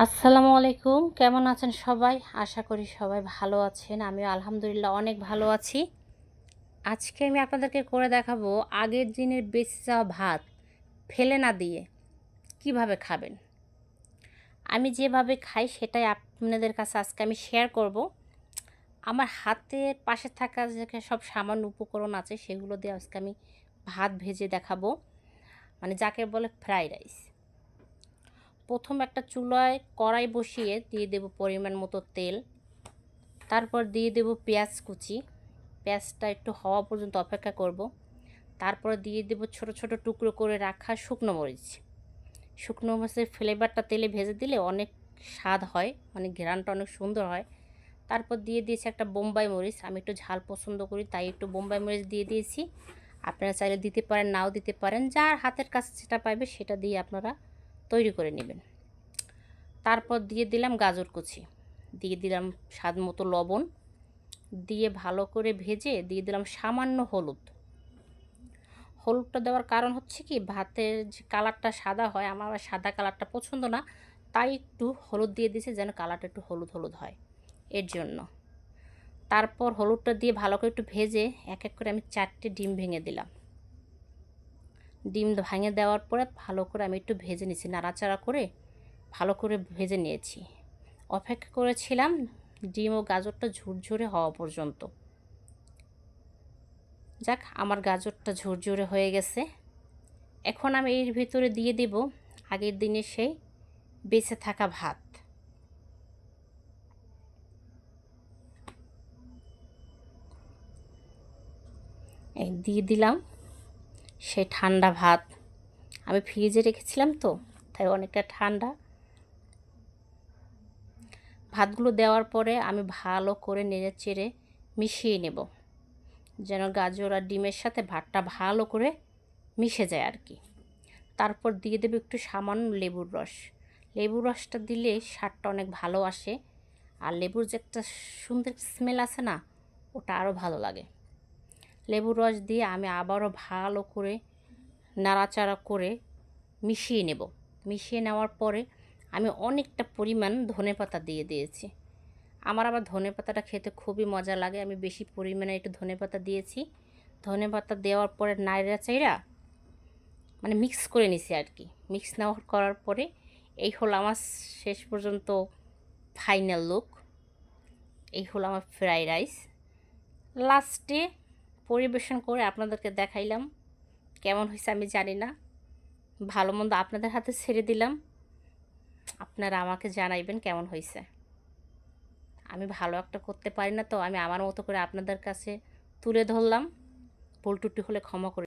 আসসালামু আলাইকুম। কেমন আছেন সবাই? আশা করি সবাই ভালো আছেন। আমিও আলহামদুলিল্লাহ অনেক ভালো আছি। আজকে আমি আপনাদেরকে করে দেখাবো আগের দিনের বেঁচে যাওয়া ভাত ফেলে না দিয়ে কীভাবে খাবেন। আমি যেভাবে খাই সেটাই আপনাদের কাছে আজকে আমি শেয়ার করব। আমার হাতের পাশে থাকা যে সব সামান্য উপকরণ আছে সেগুলো দিয়ে আজকে আমি ভাত ভেজে দেখাবো। মানে যাকে বলে ফ্রাইড রাইস প্রথম একটা চুলায় কড়াই বসিয়ে দিয়ে দেব পরিমাণ মতো তেল। তারপর দিয়ে দেব পেঁয়াজ কুচি। পেঁয়াজটা একটু হওয়া পর্যন্ত অপেক্ষা করব। তারপর দিয়ে দেব ছোট ছোট টুকরো করে রাখা শুকনো মরিচ। শুকনো মরিচের ফ্লেভারটা তেলে ভেজে দিলে অনেক স্বাদ হয় অনেক ঘেরানটা অনেক সুন্দর হয়। তারপর দিয়ে দিয়েছি একটা বোম্বাই মরিচ। আমি একটু ঝাল পছন্দ করি, তাই একটু বোম্বাই মরিচ দিয়ে দিয়েছি। আপনারা চাইলে দিতে পারেন, নাও দিতে পারেন। যার হাতের কাছে যেটা পাইবে সেটা দিয়ে আপনারা তৈরি করে নেবেন। তারপর দিয়ে দিলাম গাজর কুচি। দিয়ে দিলাম স্বাদ মতো লবণ। দিয়ে ভালো করে ভেজে দিয়ে দিলাম সামান্য হলুদ। হলুদটা দেওয়ার কারণ হচ্ছে কি ভাতের যে কালারটা সাদা হয়, আমার সাদা কালারটা পছন্দ না, তাই একটু হলুদ দিয়ে দিয়েছে যেন কালারটা একটু হলুদ হলুদ হয়। এর জন্য। তারপর হলুদটা দিয়ে ভালো করে একটু ভেজে এক এক করে আমি চারটে ডিম ভেঙে দিলাম। ডিম ভাঙে দেওয়ার পরে ভালো করে আমি একটু ভেজে নিয়েছি, নাড়াচাড়া করে ভালো করে ভেজে নিয়েছি। অপেক্ষা করেছিলাম ডিম ও গাজরটা ঝুরঝুরে হওয়া পর্যন্ত। যাক, আমার গাজরটা ঝুরঝুরে হয়ে গেছে। এখন আমি এর ভিতরে দিয়ে দেব আগের দিনে সেই বেঁচে থাকা ভাত। দিয়ে দিলাম। সে ঠান্ডা ভাত। আমি ফ্রিজে রেখেছিলাম তো, তাই অনেকটা ঠান্ডা। ভাতগুলো দেওয়ার পরে আমি ভালো করে নেড়ে চেড়ে মিশিয়ে নেব, যেন গাজর আর ডিমের সাথে ভাতটা ভালো করে মিশে যায় আর কি। তারপর দিয়ে দেবে একটু সামান্য লেবুর রস। লেবুর রসটা দিলে স্বাদটা অনেক ভালো আসে, আর লেবুর যে একটা সুন্দর স্মেল আছে না, ওটা আরও ভালো লাগে। লেবুর রস দিয়ে আমি আবারও ভালো করে নাড়াচাড়া করে মিশিয়ে নেব। মিশিয়ে নেওয়ার পরে আমি অনেকটা পরিমাণ ধনে পাতা দিয়ে দিয়েছি। আমার আবার ধনে পাতাটা খেতে খুবই মজা লাগে। আমি বেশি পরিমাণে একটু ধনে পাতা দিয়েছি। ধনে পাতা দেওয়ার পরে নাইরা চাইরা মানে মিক্স করে নিছি আর কি। মিক্স নেওয়ার করার পরে এই হলো আমার শেষ পর্যন্ত ফাইনাল লুক এই হলো আমার ফ্রাইড রাইস লাস্টে পরিবেশন করে আপনাদেরকে দেখাইলাম। কেমন হয়েছে আমি জানি না। ভালো মন্দ আপনাদের হাতে ছেড়ে দিলাম। আপনারা আমাকে জানাইবেন কেমন হয়েছে আমি ভালো একটা করতে পারি না তো, আমি আমার মতো করে আপনাদের কাছে তুলে ধরলাম। ভুল হলে ক্ষমা করে